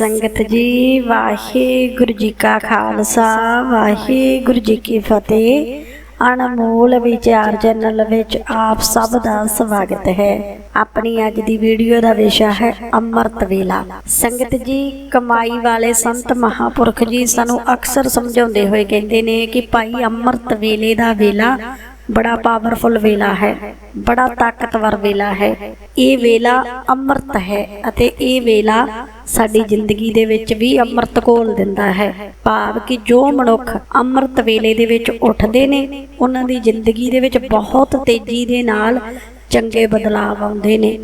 ਸੰਗਤ ਜੀ, ਵਾਹਿਗੁਰੂ ਜੀ ਕਾ ਖਾਲਸਾ, ਵਾਹਿਗੁਰੂ ਜੀ ਕੀ ਫਤਿਹ। ਅਨਮੋਲ ਵਿਚਾਰ ਚੈਨਲ ਵਿੱਚ ਆਪ ਸਭ ਦਾ ਸਵਾਗਤ ਹੈ। ਆਪਣੀ ਅੱਜ ਦੀ ਵੀਡੀਓ ਦਾ ਵਿਸ਼ਾ ਹੈ ਅੰਮ੍ਰਿਤ ਵੇਲਾ। ਸੰਗਤ ਜੀ, ਕਮਾਈ ਵਾਲੇ ਸੰਤ ਮਹਾਪੁਰਖ ਜੀ ਸਾਨੂੰ ਅਕਸਰ ਸਮਝਾਉਂਦੇ ਹੋਏ ਕਹਿੰਦੇ ਨੇ ਕਿ ਭਾਈ ਅੰਮ੍ਰਿਤ ਵੇਲੇ ਦਾ ਵੇਲਾ ਬੜਾ ਪਾਵਰਫੁਲ ਵੇਲਾ ਹੈ, ਬੜਾ ਤਾਕਤਵਰ ਵੇਲਾ ਹੈ। ਇਹ ਵੇਲਾ ਅੰਮ੍ਰਿਤ ਹੈ ਅਤੇ ਇਹ ਵੇਲਾ ਸਾਡੀ ਜ਼ਿੰਦਗੀ ਦੇ ਵਿੱਚ ਵੀ ਅੰਮ੍ਰਿਤ ਘੋਲ ਦਿੰਦਾ ਹੈ। ਭਾਵ ਕਿ ਜੋ ਮਨੁੱਖ ਅੰਮ੍ਰਿਤ ਵੇਲੇ ਦੇ ਵਿੱਚ ਉੱਠਦੇ ਨੇ, ਉਹਨਾਂ ਦੀ ਜ਼ਿੰਦਗੀ ਦੇ ਵਿੱਚ ਬਹੁਤ ਤੇਜ਼ੀ ਦੇ ਨਾਲ ਚੰਗੇ ਬਦਲਾਅ ਆਉਂਦੇ ਨੇ।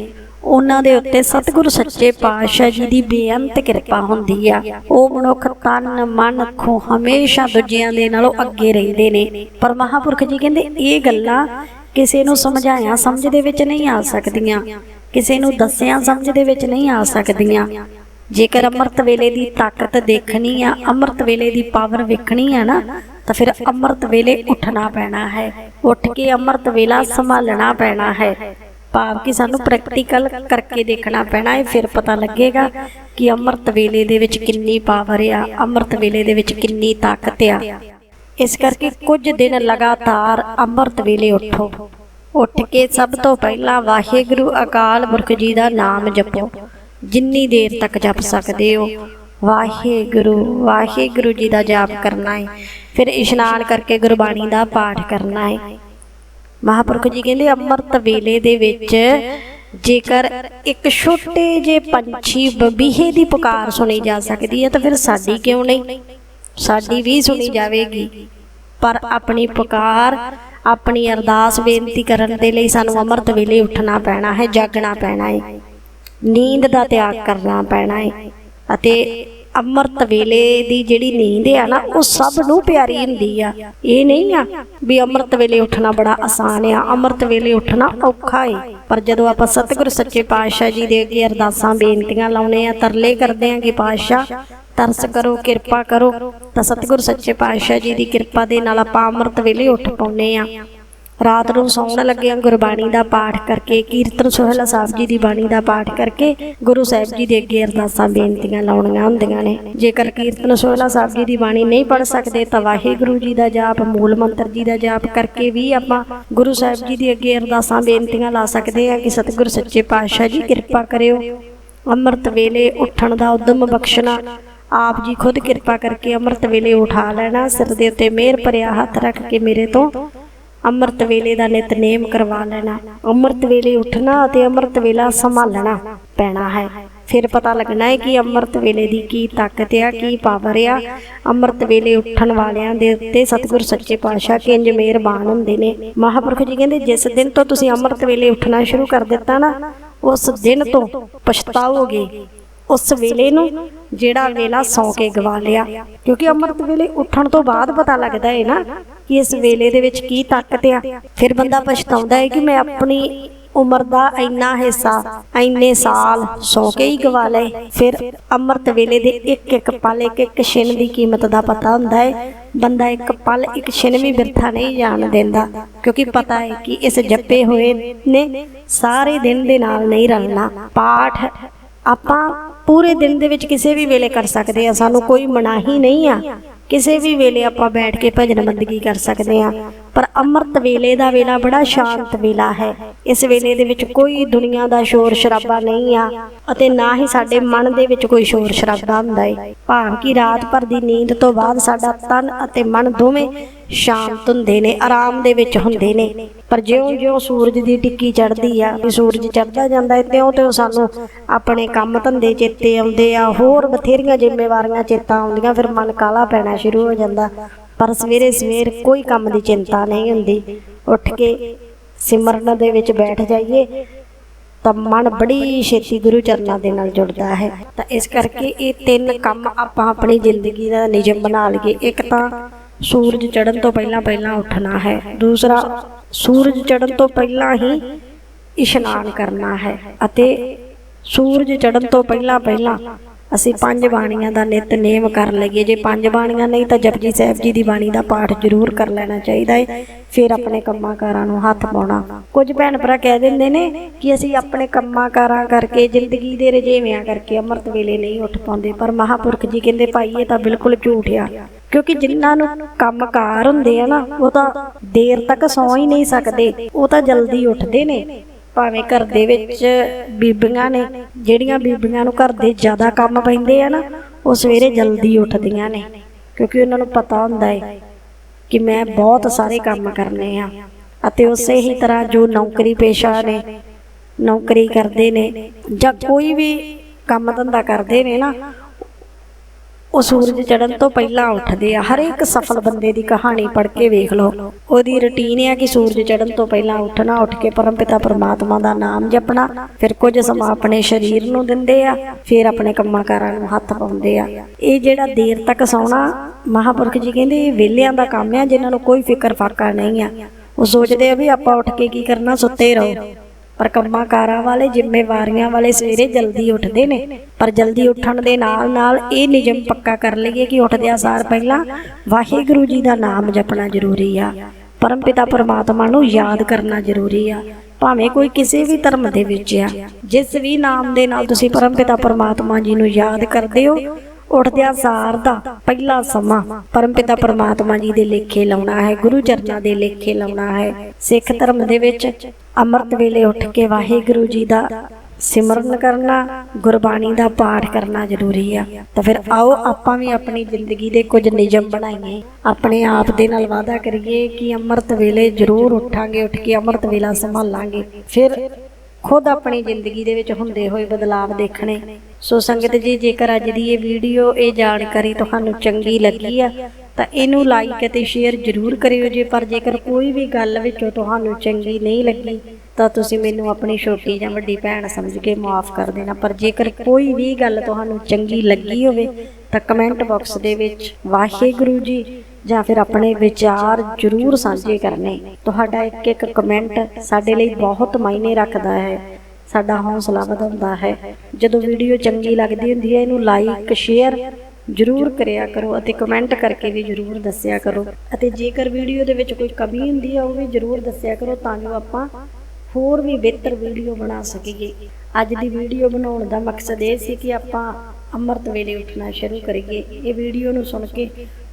ਉਹਨਾਂ ਦੇ ਉੱਤੇ ਸਤਿਗੁਰੂ ਸੱਚੇ ਪਾਤਸ਼ਾਹ ਜੀ ਦੀ ਬੇਅੰਤ ਕਿਰਪਾ ਹੁੰਦੀ ਆ। ਉਹ ਮਨੁੱਖ ਤਨ, ਮਨ ਖੋ ਹਮੇਸ਼ਾ ਦੂਜਿਆਂ ਦੇ ਨਾਲੋਂ ਅੱਗੇ ਰਹਿੰਦੇ ਨੇ। ਪਰ ਮਹਾਪੁਰਖ ਜੀ ਕਹਿੰਦੇ, ਇਹ ਗੱਲਾਂ ਕਿਸੇ ਨੂੰ ਸਮਝਾਇਆ ਸਮਝ ਦੇ ਵਿੱਚ ਨਹੀਂ ਆ ਸਕਦੀਆਂ। ਕਿਸੇ ਨੂੰ ਦੱਸਿਆ ਸਮਝ ਦੇ ਵਿੱਚ ਨਹੀਂ ਆ ਸਕਦੀਆਂ। ਜੇਕਰ ਅੰਮ੍ਰਿਤ ਵੇਲੇ ਦੀ ਤਾਕਤ ਦੇਖਣੀ ਆ, ਅੰਮ੍ਰਿਤ ਵੇਲੇ ਦੀ ਪਾਵਰ ਵੇਖਣੀ ਆ ਨਾ, ਤਾਂ ਫਿਰ ਅੰਮ੍ਰਿਤ ਵੇਲੇ ਉੱਠਣਾ ਪੈਣਾ ਹੈ। ਉੱਠ ਕੇ ਅੰਮ੍ਰਿਤ ਵੇਲਾ ਸੰਭਾਲਣਾ ਪੈਣਾ ਹੈ। ਭਾਵ ਕਿ ਸਾਨੂੰ ਪ੍ਰੈਕਟੀਕਲ ਕਰਕੇ ਦੇਖਣਾ ਪੈਣਾ ਹੈ ਫਿਰ ਪਤਾ ਲੱਗੇਗਾ ਕਿ ਅੰਮ੍ਰਿਤ ਵੇਲੇ ਦੇ ਵਿੱਚ ਕਿੰਨੀ ਪਾਵਰ ਆ ਅੰਮ੍ਰਿਤ ਵੇਲੇ ਦੇ ਵਿੱਚ ਕਿੰਨੀ ਤਾਕਤ ਆ। ਇਸ ਕਰਕੇ ਕੁਝ ਦਿਨ ਲਗਾਤਾਰ ਅੰਮ੍ਰਿਤ ਵੇਲੇ ਉੱਠੋ। ਉੱਠ। ਕੇ ਸਭ ਤੋਂ ਪਹਿਲਾਂ ਵਾਹਿਗੁਰੂ ਅਕਾਲ ਪੁਰਖ ਜੀ ਦਾ ਨਾਮ ਜਪੋ। ਜਿੰਨੀ ਦੇਰ ਤੱਕ ਜਪ ਸਕਦੇ ਹੋ ਵਾਹਿਗੁਰੂ ਵਾਹਿਗੁਰੂ ਜੀ ਦਾ ਜਾਪ ਕਰਨਾ ਹੈ। ਫਿਰ ਇਸ਼ਨਾਨ ਕਰਕੇ ਗੁਰਬਾਣੀ ਦਾ ਪਾਠ ਕਰਨਾ ਹੈ। ਮਹਾਪੁਰਖ ਜੀ ਕਹਿੰਦੇ, ਅੰਮ੍ਰਿਤ ਵੇਲੇ ਦੇ ਵਿੱਚ ਜੇਕਰ ਇੱਕ ਛੋਟੇ ਜੇ ਪੰਛੀ ਬਬੀਹੇ ਦੀ ਪੁਕਾਰ ਸੁਣੀ ਜਾ ਸਕਦੀ ਹੈ, ਤਾਂ ਫਿਰ ਸਾਡੀ ਕਿਉਂ ਨਹੀਂ? ਸਾਡੀ ਵੀ ਸੁਣੀ ਜਾਵੇਗੀ। ਪਰ ਆਪਣੀ ਪੁਕਾਰ, ਆਪਣੀ ਅਰਦਾਸ ਬੇਨਤੀ ਕਰਨ ਦੇ ਲਈ ਸਾਨੂੰ ਅੰਮ੍ਰਿਤ ਵੇਲੇ ਉੱਠਣਾ ਪੈਣਾ ਹੈ, ਜਾਗਣਾ ਪੈਣਾ ਹੈ। ਨੀਂਦ ਦਾ ਤਿਆਗ ਕਰਨਾ ਪੈਣਾ ਹੈ। ਅਤੇ ਅੰਮ੍ਰਿਤ ਵੇਲੇ ਦੀ ਜਿਹੜੀ ਨੀਂਦ ਆ ਨਾ, ਉਹ ਸਭ ਨੂੰ ਪਿਆਰੀ ਹੁੰਦੀ ਆ। ਇਹ ਨਹੀਂ ਆ ਵੀ ਅੰਮ੍ਰਿਤ ਵੇਲੇ ਉੱਠਣਾ ਬੜਾ ਆਸਾਨ ਆ। ਅੰਮ੍ਰਿਤ ਵੇਲੇ ਉੱਠਣਾ ਔਖਾ ਏ। ਪਰ ਜਦੋਂ ਆਪਾਂ ਸਤਿਗੁਰ ਸੱਚੇ ਪਾਤਸ਼ਾਹ ਜੀ ਦੇ ਅੱਗੇ ਅਰਦਾਸਾਂ, ਬੇਨਤੀਆਂ ਲਾਉਣੇ ਆ, ਤਰਲੇ ਕਰਦੇ ਆ ਕਿ ਪਾਤਸ਼ਾਹ, ਤਰਸ ਕਰੋ, ਕਿਰਪਾ ਕਰੋ, ਤਾਂ ਸਤਿਗੁਰ ਸੱਚੇ ਪਾਤਸ਼ਾਹ ਜੀ ਦੀ ਕਿਰਪਾ ਦੇ ਨਾਲ ਆਪਾਂ ਅੰਮ੍ਰਿਤ ਵੇਲੇ ਉੱਠ ਪਾਉਨੇ ਆ। ਰਾਤ ਨੂੰ ਸੌਣ ਲੱਗਿਆਂ ਗੁਰਬਾਣੀ ਦਾ ਪਾਠ ਕਰਕੇ, ਕੀਰਤਨ ਸੋਹਿਲਾ ਸਾਹਿਬ ਜੀ ਦੀ ਬਾਣੀ ਦਾ ਪਾਠ ਕਰਕੇ ਗੁਰੂ ਸਾਹਿਬ ਜੀ ਦੇ ਅੱਗੇ ਅਰਦਾਸਾਂ ਬੇਨਤੀਆਂ ਲਾਉਣੀਆਂ ਹੁੰਦੀਆਂ ਨੇ। ਜੇਕਰ ਕੀਰਤਨ ਸੋਹਿਲਾ ਸਾਹਿਬ ਜੀ ਦੀ ਬਾਣੀ ਨਹੀਂ ਪੜ ਸਕਦੇ ਤਾਂ ਵਾਹਿਗੁਰੂ ਜੀ ਦਾ ਜਾਪ, ਮੂਲ ਮੰਤਰ ਜੀ ਦਾ ਜਾਪ ਕਰਕੇ ਵੀ ਆਪਾਂ ਗੁਰੂ ਸਾਹਿਬ ਜੀ ਦੇ ਅੱਗੇ ਅਰਦਾਸਾਂ ਬੇਨਤੀਆਂ ਲਾ ਸਕਦੇ ਹਾਂ ਕਿ ਸਤਿਗੁਰ ਸੱਚੇ ਪਾਤਸ਼ਾਹ ਜੀ, ਕਿਰਪਾ ਕਰਿਓ। ਅੰਮ੍ਰਿਤ ਵੇਲੇ ਉੱਠਣ ਦਾ ਉਦਮ ਬਖਸ਼ਣਾ, ਆਪ ਜੀ ਖੁਦ ਕਿਰਪਾ ਕਰਕੇ ਅੰਮ੍ਰਿਤ ਵੇਲੇ ਉਠਾ ਲੈਣਾ, ਸਿਰ ਦੇ ਉੱਤੇ ਮਿਹਰ ਭਰਿਆ ਹੱਥ ਰੱਖ ਕੇ ਮੇਰੇ ਤੋਂ ਅੰਮ੍ਰਿਤ ਵੇਲੇ ਦਾ ਨਿਤਨੇਮ ਕਰਵਾ ਲੈਣਾ। ਅੰਮ੍ਰਿਤ ਵੇਲੇ ਉੱਠਣਾ ਅਤੇ ਅੰਮ੍ਰਿਤ ਵੇਲਾ ਸੰਭਾਲਣਾ ਪੈਣਾ ਹੈ। ਫਿਰ ਪਤਾ ਲੱਗਣਾ ਹੈ ਕਿ ਅੰਮ੍ਰਿਤ ਵੇਲੇ ਦੀ ਕੀ ਤਾਕਤ ਆ, ਕੀ ਪਾਵਰ ਆ। ਅੰਮ੍ਰਿਤ ਵੇਲੇ ਉੱਠਣ ਵਾਲਿਆਂ ਦੇ ਉੱਤੇ ਸਤਿਗੁਰ ਸੱਚੇ ਪਾਤਸ਼ਾਹ ਕਿੰਜ ਮਿਹਰਬਾਨ ਹੁੰਦੇ ਨੇ। ਮਹਾਪੁਰਖ ਜੀ ਕਹਿੰਦੇ, ਜਿਸ ਦਿਨ ਤੋਂ ਤੁਸੀਂ ਅੰਮ੍ਰਿਤ ਵੇਲੇ ਉੱਠਣਾ ਸ਼ੁਰੂ ਕਰ ਦਿੱਤਾ ਨਾ, ਉਸ ਦਿਨ ਤੋਂ ਪਛਤਾਓਗੇ। ਉਸ ਵੇਲੇ ਨੂੰ ਜਿਹੜਾ ਵੇਲਾ ਸੌ ਕੇ ਗਵਾ ਲਿਆ। ਕਿਉਂਕਿ ਅੰਮ੍ਰਿਤ ਵੇਲੇ ਉੱਠਣ ਤੋਂ ਬਾਅਦ ਪਤਾ ਲੱਗਦਾ ਹੈ ਨਾ ਕਿ ਇਸ ਵੇਲੇ ਦੇ ਵਿੱਚ ਕੀ ਤਾਕਤ ਆ। ਫਿਰ ਬੰਦਾ ਪਛਤਾਉਂਦਾ ਹੈ ਕਿ ਮੈਂ ਆਪਣੀ ਉਮਰ ਦਾ ਇੰਨਾ ਹਿੱਸਾ, ਇੰਨੇ ਸਾਲ ਸੌ ਕੇ ਹੀ ਗਵਾ ਲਏ। ਫਿਰ ਅੰਮ੍ਰਿਤ ਵੇਲੇ ਦੇ ਇੱਕ ਇੱਕ ਪਲ, ਇੱਕ ਇੱਕ ਛਿਨ ਦੀ ਕੀਮਤ ਦਾ ਪਤਾ ਹੁੰਦਾ ਹੈ ਬੰਦਾ ਇੱਕ ਪਲ, ਇੱਕ ਛਿਨ ਵੀ ਬਿਰਥਾ ਨਹੀਂ ਜਾਣ ਦਿੰਦਾ। ਕਿਉਂਕਿ ਪਤਾ ਹੈ ਕਿ ਇਸ ਜੱਪੇ ਹੋਏ ਨੇ, ਸਾਰੇ ਦਿਨ ਦੇ ਨਾਲ ਨਹੀਂ ਰਲਣਾ। ਪਾਠ ਆਪਾਂ ਪੂਰੇ ਦਿਨ ਦੇ ਵਿੱਚ ਕਿਸੇ ਵੀ ਵੇਲੇ ਕਰ ਸਕਦੇ ਆ ਸਾਨੂੰ ਕੋਈ ਮਨਾਹੀ ਨਹੀਂ ਆ। ਕਿਸੇ ਵੀ ਵੇਲੇ ਆਪਾਂ ਬੈਠ ਕੇ ਭਜਨ ਬੰਦਗੀ ਕਰ ਸਕਦੇ ਆ ਪਰ ਅੰਮ੍ਰਿਤ ਵੇਲੇ ਦਾ ਵੇਲਾ ਬੜਾ ਸ਼ਾਂਤ ਵੇਲਾ ਹੈ। ਇਸ ਵੇਲੇ ਦੇ ਵਿੱਚ ਕੋਈ ਦੁਨੀਆ ਦਾ ਸ਼ੋਰ ਸ਼ਰਾਬਾ ਨਹੀਂ ਆ ਅਤੇ ਨਾ ਹੀ ਸਾਡੇ ਮਨ ਦੇ ਵਿੱਚ ਕੋਈ ਸ਼ੋਰ ਸ਼ਰਾਬਾ ਹੁੰਦਾ ਏ। ਭਾਵ ਕਿ ਰਾਤ ਭਰ ਦੀ ਨੀਂਦ ਤੋਂ ਬਾਅਦ ਸਾਡਾ ਤਨ ਅਤੇ ਮਨ ਦੋਵੇਂ ਸ਼ਾਂਤ ਹੁੰਦੇ ਨੇ, ਆਰਾਮ ਦੇ ਵਿੱਚ ਹੁੰਦੇ ਨੇ। ਪਰ ਜਿਉਂ-ਜਿਉਂ ਸੂਰਜ ਦੀ ਟਿੱਕੀ ਚੜ੍ਹਦੀ ਆ ਕਿ ਸੂਰਜ ਚੜ੍ਹਦਾ ਜਾਂਦਾ ਹੈ ਤਿਉਂ-ਤਿਉਂ ਸਾਨੂੰ ਆਪਣੇ ਕੰਮ ਧੰਦੇ ਚੇਤੇ ਆਉਂਦੇ ਆ। ਹੋਰ ਬਥੇਰੀਆਂ ਜ਼ਿੰਮੇਵਾਰੀਆਂ ਚੇਤਾ ਆਉਂਦੀਆਂ, ਫਿਰ ਮਨ ਕਾਲਾ ਪੈਣਾ ਸ਼ੁਰੂ ਹੋ ਜਾਂਦਾ। ਪਰ ਸਵੇਰੇ ਸਵੇਰ ਕੋਈ ਕੰਮ ਦੀ ਚਿੰਤਾ ਨਹੀਂ ਹੁੰਦੀ। ਉੱਠ ਕੇ ਸਿਮਰਨ ਦੇ ਵਿੱਚ ਬੈਠ ਜਾਈਏ, ਤਾਂ ਮਨ ਬੜੀ ਛੇਤੀ ਗੁਰੂ ਚਰਨਾਂ ਦੇ ਨਾਲ ਜੁੜਦਾ ਹੈ। ਤਾਂ ਇਸ ਕਰਕੇ ਇਹ ਤਿੰਨ ਕੰਮ ਆਪਾਂ ਆਪਣੀ ਜ਼ਿੰਦਗੀ ਦਾ ਨਿਯਮ ਬਣਾ ਲਈਏ। ਇੱਕ ਤਾਂ ਸੂਰਜ ਚੜ੍ਹਨ ਤੋਂ ਪਹਿਲਾਂ ਪਹਿਲਾਂ ਉੱਠਣਾ ਹੈ। ਦੂਸਰਾ, ਸੂਰਜ ਚੜ੍ਹਨ ਤੋਂ ਪਹਿਲਾਂ ਹੀ ਇਸ਼ਨਾਨ ਕਰਨਾ ਹੈ। ਅਤੇ ਸੂਰਜ ਚੜ੍ਹਨ ਤੋਂ ਪਹਿਲਾਂ ਪਹਿਲਾਂ ਅਸੀਂ ਪੰਜ ਬਾਣੀਆਂ ਦਾ ਨਿਤਨੇਮ ਕਰ ਲਈਏ। ਜੇ ਪੰਜ ਬਾਣੀਆਂ ਨਹੀਂ ਤਾਂ ਜਪਜੀ ਸਾਹਿਬ ਜੀ ਦੀ ਬਾਣੀ ਦਾ ਪਾਠ ਜ਼ਰੂਰ ਕਰ ਲੈਣਾ ਚਾਹੀਦਾ ਹੈ ਫਿਰ ਆਪਣੇ ਕੰਮਾਂ ਕਾਰਾਂ ਨੂੰ ਹੱਥ ਪਾਉਣਾ। ਕੁਝ ਭੈਣ ਭਰਾ ਕਹਿ ਦਿੰਦੇ ਨੇ ਕਿ ਅਸੀਂ ਆਪਣੇ ਕੰਮਾਂ ਕਾਰਾਂ ਕਰਕੇ ਜ਼ਿੰਦਗੀ ਦੇ ਰਜੇਵਿਆਂ ਕਰਕੇ ਅੰਮ੍ਰਿਤ ਵੇਲੇ ਨਹੀਂ ਉੱਠ ਪਾਉਂਦੇ। ਪਰ ਮਹਾਪੁਰਖ ਜੀ ਕਹਿੰਦੇ ਭਾਈ ਇਹ ਤਾਂ ਬਿਲਕੁਲ ਝੂਠ ਆ। ਕਿਉਂਕਿ ਜਿਨ੍ਹਾਂ ਨੂੰ ਕੰਮਕਾਰ ਹੁੰਦੇ ਆ ਨਾ ਉਹ ਤਾਂ ਦੇਰ ਤੱਕ ਸੌਂ ਹੀ ਨਹੀਂ ਸਕਦੇ। ਉਹ ਤਾਂ ਜਲਦੀ ਉੱਠਦੇ ਨੇ। ਭਾਵੇਂ ਘਰ ਦੇ ਵਿੱਚ ਬੀਬੀਆਂ ਨੇ, ਜਿਹੜੀਆਂ ਬੀਬੀਆਂ ਨੂੰ ਘਰ ਦੇ ਜ਼ਿਆਦਾ ਕੰਮ ਪੈਂਦੇ ਆ ਨਾ, ਉਹ ਸਵੇਰੇ ਜਲਦੀ ਉੱਠਦੀਆਂ ਨੇ। ਕਿਉਂਕਿ ਉਹਨਾਂ ਨੂੰ ਪਤਾ ਹੁੰਦਾ ਹੈ ਕਿ ਮੈਂ ਬਹੁਤ ਸਾਰੇ ਕੰਮ ਕਰਨੇ ਆ ਅਤੇ ਉਸੇ ਹੀ ਤਰ੍ਹਾਂ ਜੋ ਨੌਕਰੀ ਪੇਸ਼ਾ ਨੇ, ਨੌਕਰੀ ਕਰਦੇ ਨੇ ਜਾਂ ਕੋਈ ਵੀ ਕੰਮ ਧੰਦਾ ਕਰਦੇ ਨੇ ਨਾ ਉਹ ਸੂਰਜ ਚੜਨ ਤੋਂ ਪਹਿਲਾਂ ਉੱਠਦੇ ਆ। ਹਰ ਇੱਕ ਸਫਲ ਬੰਦੇ ਦੀ ਕਹਾਣੀ ਪੜ੍ਹ ਕੇ ਵੇਖ ਲਓ। ਉਹਦੀ ਰੁਟੀਨ ਹੈ ਕਿ ਸੂਰਜ ਚੜ੍ਹਨ ਤੋਂ ਪਹਿਲਾਂ ਉੱਠਣਾ, ਉੱਠ ਕੇ ਪਰਮਪਿਤਾ ਪਰਮਾਤਮਾ ਦਾ ਨਾਮ ਜਪਣਾ, ਫਿਰ ਕੁਝ ਸਮਾਂ ਆਪਣੇ ਸਰੀਰ ਨੂੰ ਦਿੰਦੇ ਆ, ਫਿਰ ਆਪਣੇ ਕੰਮਾਂ ਕਾਰਾਂ ਨੂੰ ਹੱਥ ਪਾਉਂਦੇ ਆ। ਇਹ ਜਿਹੜਾ ਦੇਰ ਤੱਕ ਸੌਣਾ, ਮਹਾਪੁਰਖ ਜੀ ਕਹਿੰਦੇ ਇਹ ਵਿਹਲਿਆਂ ਦਾ ਕੰਮ ਆ, ਜਿਨ੍ਹਾਂ ਨੂੰ ਕੋਈ ਫਿਕਰ ਫਾਕਾ ਨਹੀਂ ਆ। ਉਹ ਸੋਚਦੇ ਆ ਵੀ ਆਪਾਂ ਉੱਠ ਕੇ ਕੀ ਕਰਨਾ, ਸੁੱਤੇ ਰਹੋ। ਪਰ ਕਾਰਾਂ ਵਾਲੇ ਜ਼ਿੰਮੇਵਾਰੀਆਂ ਵਾਲੇ ਸਵੇਰੇ ਜਲਦੀ ਉੱਠਦੇ ਨੇ। ਪਰ ਜਲਦੀ ਉੱਠਣ ਦੇ ਨਾਲ ਨਾਲ ਇਹ ਨਿਯਮ ਪੱਕਾ ਕਰ ਲਈਏ ਕਿ ਉੱਠਦਿਆਂ ਸਾਰ ਪਹਿਲਾਂ ਵਾਹਿਗੁਰੂ ਜੀ ਦਾ ਨਾਮ ਜਪਣਾ ਜ਼ਰੂਰੀ ਆ। ਪਰਮਪਿਤਾ ਪਰਮਾਤਮਾ ਨੂੰ ਯਾਦ ਕਰਨਾ ਜ਼ਰੂਰੀ ਆ। ਭਾਵੇਂ ਕੋਈ ਕਿਸੇ ਵੀ ਧਰਮ ਦੇ ਵਿੱਚ ਆ। ਜਿਸ ਵੀ ਨਾਮ ਦੇ ਨਾਲ ਤੁਸੀਂ ਪਰਮਪਿਤਾ ਪਰਮਾਤਮਾ ਜੀ ਨੂੰ ਯਾਦ ਕਰਦੇ ਹੋ ਉੱਠਦਿਆਂ ਸਾਰ ਦਾ ਪਹਿਲਾ ਸਮਾਂ। ਪਰਮਪਿਤਾ ਪਰਮਾਤਮਾ ਜੀ ਦੇ ਲੇਖੇ ਲਾਉਣਾ ਹੈ, ਗੁਰੂ ਚਰਨਾਂ ਦੇ ਲੇਖੇ ਲਾਉਣਾ ਹੈ। ਸਿੱਖ ਧਰਮ ਦੇ ਵਿੱਚ ਅੰਮ੍ਰਿਤ ਵੇਲੇ ਉੱਠ ਕੇ ਵਾਹਿਗੁਰੂ ਜੀ ਦਾ ਸਿਮਰਨ ਕਰਨਾ, ਗੁਰਬਾਣੀ ਦਾ ਪਾਠ ਕਰਨਾ ਜ਼ਰੂਰੀ ਆ। ਤਾਂ ਫਿਰ ਆਓ ਆਪਾਂ ਵੀ ਆਪਣੀ ਜ਼ਿੰਦਗੀ ਦੇ ਕੁਝ ਨਿਯਮ ਬਣਾਈਏ। ਆਪਣੇ ਆਪ ਦੇ ਨਾਲ ਵਾਅਦਾ ਕਰੀਏ ਕਿ ਅੰਮ੍ਰਿਤ ਵੇਲੇ ਜ਼ਰੂਰ ਉੱਠਾਂਗੇ, ਉੱਠ ਕੇ ਅੰਮ੍ਰਿਤ ਵੇਲਾ ਸੰਭਾਲਾਂਗੇ। ਫਿਰ ਖੁਦ ਆਪਣੀ ਜ਼ਿੰਦਗੀ ਦੇ ਵਿੱਚ ਹੁੰਦੇ ਹੋਏ ਬਦਲਾਵ ਦੇਖਣੇ। ਸੋ ਸੰਗਤ ਜੀ, ਜੇਕਰ ਅੱਜ ਦੀ ਇਹ ਵੀਡੀਓ, ਇਹ ਜਾਣਕਾਰੀ ਤੁਹਾਨੂੰ ਚੰਗੀ ਲੱਗੀ ਆ, ਤਾਂ ਇਹਨੂੰ ਲਾਈਕ ਅਤੇ ਸ਼ੇਅਰ ਜ਼ਰੂਰ ਕਰਿਓ ਜੇ। ਪਰ ਜੇਕਰ ਕੋਈ ਵੀ ਗੱਲ ਵਿੱਚੋਂ ਤੁਹਾਨੂੰ ਚੰਗੀ ਨਹੀਂ ਲੱਗੀ ਤਾਂ ਤੁਸੀਂ ਮੈਨੂੰ ਆਪਣੀ ਛੋਟੀ ਜਾਂ ਵੱਡੀ ਭੈਣ ਸਮਝ ਕੇ ਮਾਫ ਕਰ ਦੇਣਾ। ਪਰ ਜੇਕਰ ਕੋਈ ਵੀ ਗੱਲ ਤੁਹਾਨੂੰ ਚੰਗੀ ਲੱਗੀ ਹੋਵੇ, ਤਾਂ ਕਮੈਂਟ ਬਾਕਸ ਦੇ ਵਿੱਚ ਵਾਹਿਗੁਰੂ ਜੀ ਜਾਂ ਫਿਰ ਆਪਣੇ ਵਿਚਾਰ ਜ਼ਰੂਰ ਸਾਂਝੇ ਕਰਨੇ। ਤੁਹਾਡਾ ਇੱਕ ਇੱਕ ਕਮੈਂਟ ਸਾਡੇ ਲਈ ਬਹੁਤ ਮਾਇਨੇ ਰੱਖਦਾ ਹੈ। ਸਾਡਾ ਹੌਸਲਾ ਵਧਾਉਂਦਾ ਹੈ। ਜਦੋਂ ਵੀਡੀਓ ਚੰਗੀ ਲੱਗਦੀ ਹੁੰਦੀ ਹੈ, ਇਹਨੂੰ ਲਾਈਕ, ਸ਼ੇਅਰ ਜ਼ਰੂਰ ਕਰਿਆ ਕਰੋ ਅਤੇ ਕਮੈਂਟ ਕਰਕੇ ਵੀ ਜ਼ਰੂਰ ਦੱਸਿਆ ਕਰੋ। ਅਤੇ ਜੇਕਰ ਵੀਡੀਓ ਦੇ ਵਿੱਚ ਕੋਈ ਕਮੀ ਹੁੰਦੀ ਹੈ ਉਹ ਵੀ ਜ਼ਰੂਰ ਦੱਸਿਆ ਕਰੋ, ਤਾਂ ਜੋ ਆਪਾਂ ਹੋਰ ਵੀ ਬਿਹਤਰ ਵੀਡੀਓ ਬਣਾ ਸਕੀਏ। ਅੱਜ ਦੀ ਵੀਡੀਓ ਬਣਾਉਣ ਦਾ ਮਕਸਦ ਇਹ ਸੀ ਕਿ ਆਪਾਂ ਅੰਮ੍ਰਿਤ ਵੇਲੇ ਉੱਠਣਾ ਸ਼ੁਰੂ ਕਰੀਏ। ਇਹ ਵੀਡੀਓ ਨੂੰ ਸੁਣ ਕੇ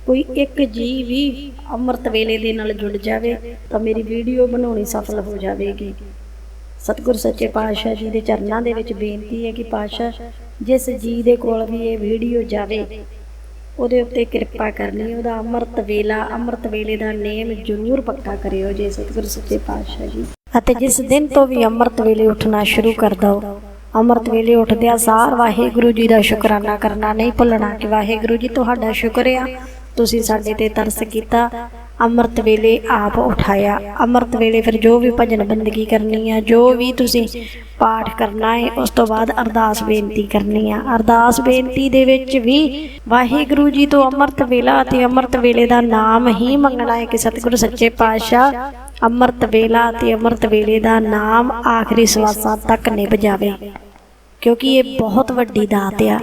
ਕੋਈ ਇੱਕ ਜੀ ਵੀ ਅੰਮ੍ਰਿਤ ਵੇਲੇ ਦੇ ਨਾਲ ਜੁੜ ਜਾਵੇ ਤਾਂ ਮੇਰੀ ਵੀਡੀਓ ਬਣਾਉਣੀ ਸਫਲ ਹੋ ਜਾਵੇਗੀ। ਸਤਿਗੁਰ ਸੱਚੇ ਪਾਤਸ਼ਾਹ ਜੀ ਦੇ ਚਰਨਾਂ ਦੇ ਵਿੱਚ ਬੇਨਤੀ ਹੈ ਕਿ ਪਾਤਸ਼ਾਹ, ਜਿਸ ਜੀ ਦੇ ਕੋਲ ਵੀ ਇਹ ਵੀਡੀਓ ਜਾਵੇ, ਉਹਦੇ ਉੱਤੇ ਕਿਰਪਾ ਕਰਨੀ, ਉਹਦਾ ਅੰਮ੍ਰਿਤ ਵੇਲਾ, ਅੰਮ੍ਰਿਤ ਵੇਲੇ ਦਾ ਨੇਮ ਜ਼ਰੂਰ ਪੱਕਾ ਕਰਿਓ ਜੇ ਸਤਿਗੁਰ ਸੱਚੇ ਪਾਤਸ਼ਾਹ ਜੀ। ਅਤੇ ਜਿਸ ਦਿਨ ਤੋਂ ਵੀ ਅੰਮ੍ਰਿਤ ਵੇਲੇ ਉੱਠਣਾ ਸ਼ੁਰੂ ਕਰ ਦੋ ਅੰਮ੍ਰਿਤ ਵੇਲੇ ਉੱਠਦਿਆਂ ਸਾਰ ਵਾਹਿਗੁਰੂ ਜੀ ਦਾ ਸ਼ੁਕਰਾਨਾ ਕਰਨਾ ਨਹੀਂ ਭੁੱਲਣਾ ਕਿ ਵਾਹਿਗੁਰੂ ਜੀ ਤੁਹਾਡਾ ਸ਼ੁਕਰ ਆ। ਤੁਸੀਂ ਸਾਡੇ ਤੇ ਤਰਸ ਕੀਤਾ। ਅੰਮ੍ਰਿਤ ਵੇਲੇ ਆਪ ਉਠਾਇਆ। ਅੰਮ੍ਰਿਤ ਵੇਲੇ ਫਿਰ ਜੋ ਵੀ ਭਜਨ ਬੰਦਗੀ ਕਰਨੀ ਆ, ਜੋ ਵੀ ਤੁਸੀਂ ਪਾਠ ਕਰਨਾ ਹੈ ਉਸ ਤੋਂ ਬਾਅਦ ਅਰਦਾਸ ਬੇਨਤੀ ਕਰਨੀ ਆ। ਅਰਦਾਸ ਬੇਨਤੀ ਦੇ ਵਿੱਚ ਵੀ ਵਾਹਿਗੁਰੂ ਜੀ ਤੋਂ ਅੰਮ੍ਰਿਤ ਵੇਲਾ ਅਤੇ ਅੰਮ੍ਰਿਤ ਵੇਲੇ ਦਾ ਨਾਮ ਹੀ ਮੰਗਣਾ ਹੈ ਕਿ ਸਤਿਗੁਰੂ ਸੱਚੇ ਪਾਤਸ਼ਾਹ ਅੰਮ੍ਰਿਤ ਵੇਲਾ ਅਤੇ ਅੰਮ੍ਰਿਤ ਵੇਲੇ ਦਾ ਨਾਮ ਆਖਰੀ ਸਵਾਸਾਂ ਤੱਕ ਨਿਭ ਜਾਵੇ। ਕਿਉਂਕਿ ਇਹ ਬਹੁਤ ਵੱਡੀ ਦਾਤ ਆ।